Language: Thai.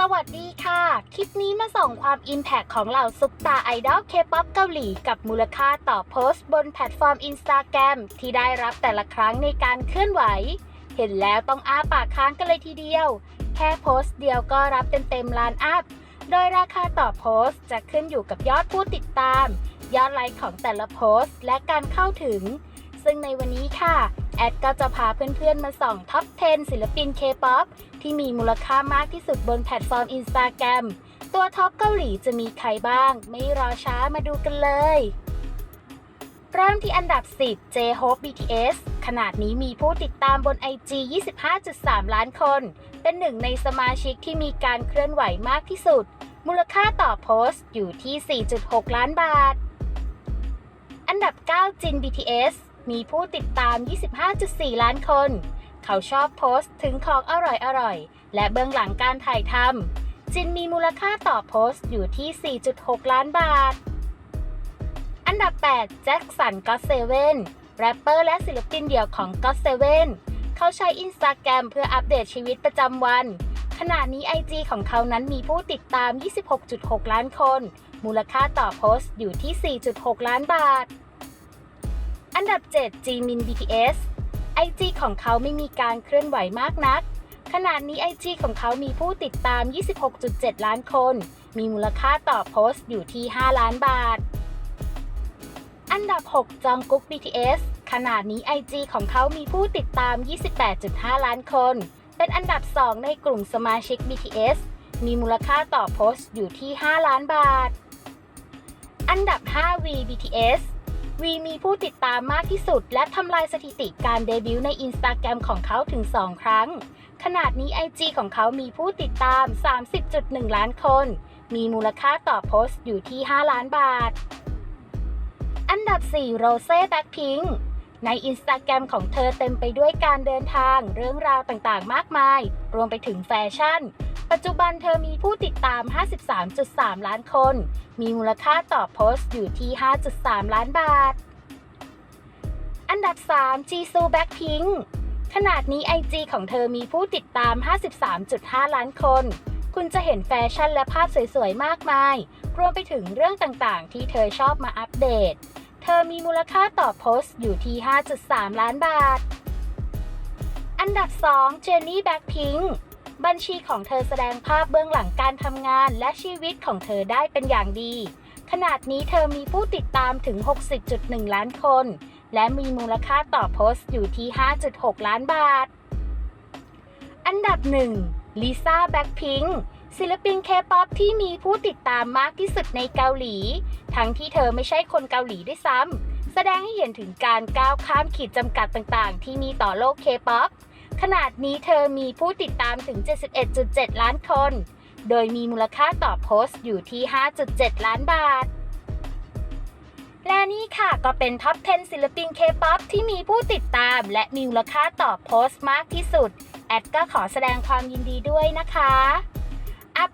สวัสดีค่ะ คลิปนี้มาส่องความอิมแพ t ของเหล่าซุปตาไอดอลเคป๊อปเกาหลีกับมูลค่าต่อโพสต์บนแพลตฟอร์มอินสตาแกรมที่ได้รับแต่ละครั้งในการเคลื่อนไหว เห็นแล้วต้องอ้าปากค้างกันเลยทีเดียว แค่โพสต์เดียวก็รับเต็มๆล้านอัพ โดยราคาต่อโพสต์จะขึ้นอยู่กับยอดผู้ติดตาม ยอดไลค์ของแต่ละโพสต์ และการเข้าถึง ซึ่งในวันนี้ค่ะ แอดก็จะพาเพื่อนๆมาส่องท็อป 10 ศิลปิน K-POP ที่มีมูลค่ามากที่สุดบนแพลตฟอร์ม Instagram ตัวท็อปเกาหลีจะมีใครบ้าง ไม่รอช้ามาดูกันเลย เริ่มที่อันดับ 10 J-Hope BTS ขนาดนี้มีผู้ติดตามบน IG 25.3 ล้านคน เป็นหนึ่งในสมาชิกที่มีการเคลื่อนไหวมากที่สุด มูลค่าต่อโพสต์อยู่ที่ 4.6 ล้านบาท อันดับ 9 จิน BTS มีผู้ติดตาม 25.4 ล้านคน เขาชอบโพสต์ถึงของอร่อยๆ และเบื้องหลังการถ่ายทำจินมีมูลค่าต่อโพสต์อยู่ที่ 4.6 ล้านบาท อันดับ 8 แจ็คสันก็เซเว่นแรปเปอร์และศิลปินเดี่ยวของก็เซเว่นเขาใช้อินสตาแกรมเพื่ออัปเดตชีวิตประจำวัน ขณะนี้ IG ของเขานั้นมีผู้ติดตาม 26.6 ล้านคน มูลค่าต่อโพสต์อยู่ที่ 4.6 ล้านบาท อันดับ 7 จีมิน BTS IG ของเขาไม่มีการเคลื่อนไหวมากนัก ขณะนี้ IG ของเขามีผู้ติดตาม 26.7 ล้านคน มีมูลค่าต่อโพสต์อยู่ที่ 5 ล้านบาท อันดับ 6 จองกุ๊ก BTS ขนาดนี้ IG ของเขามีผู้ติดตาม 28.5 ล้านคน เป็นอันดับ 2 ในกลุ่มสมาชิก BTS มีมูลค่าต่อโพสต์อยู่ที่ 5 ล้านบาท อันดับ 5 V BTS วีมีผู้ติดตามมากที่สุด และทำลายสถิติการเดบิวต์ในอินสตาแกรมของเขาถึง 2 ครั้ง ขนาดนี้ IG ของเขามีผู้ติดตาม 30.1 ล้านคน มีมูลค่าต่อโพสต์อยู่ที่ 5 ล้านบาท อันดับ 4 โรเซ่แบ็คพิง ในอินสตาแกรมของเธอเต็มไปด้วยการเดินทางเรื่องราวต่างๆ มากมาย รวมไปถึงแฟชั่น ปัจจุบันเธอมีผู้ติดตาม 53.3 ล้านคน มีมูลค่าต่อโพสต์อยู่ที่ 5.3 ล้านบาท อันดับ 3 จีซูแบ็คพิงขนาดนี้ IG ของเธอมีผู้ติดตาม 53.5 ล้านคน คุณจะเห็นแฟชั่นและภาพสวยๆ มากมาย รวมไปถึงเรื่องต่างๆ ที่เธอชอบมาอัปเดต เธอมีมูลค่าต่อโพสต์อยู่ที่ 5.3 ล้านบาท อันดับ 2 เจนนี่แบ็คพิงบัญชีของเธอแสดงภาพเบื้องหลังการทำงานและชีวิตของเธอได้เป็นอย่างดี ขนาดนี้เธอมีผู้ติดตามถึง 60.1 ล้านคน และมีมูลค่าต่อโพสต์อยู่ที่ 5.6 ล้านบาท อันดับ 1. ลิซ่าแบ็คพิงค์ ศิลปินเคป๊อปที่มีผู้ติดตามมากที่สุดในเกาหลี ทั้งที่เธอไม่ใช่คนเกาหลีด้วยซ้ำ แสดงให้เห็นถึงการก้าวข้ามขีดจำกัดต่างๆ ที่มีต่อโลกเคป๊อปขนาดนี้เธอมีผู้ติดตามถึง 71.7 ล้านคน โดยมีมูลค่าต่อโพสต์อยู่ที่ 5.7 ล้านบาท และนี่ค่ะก็เป็นท็อป 10 ศิลปินเคป๊อปที่มีผู้ติดตามและมีมูลค่าต่อโพสต์มากที่สุด แอดก็ขอแสดงความยินดีด้วยนะคะ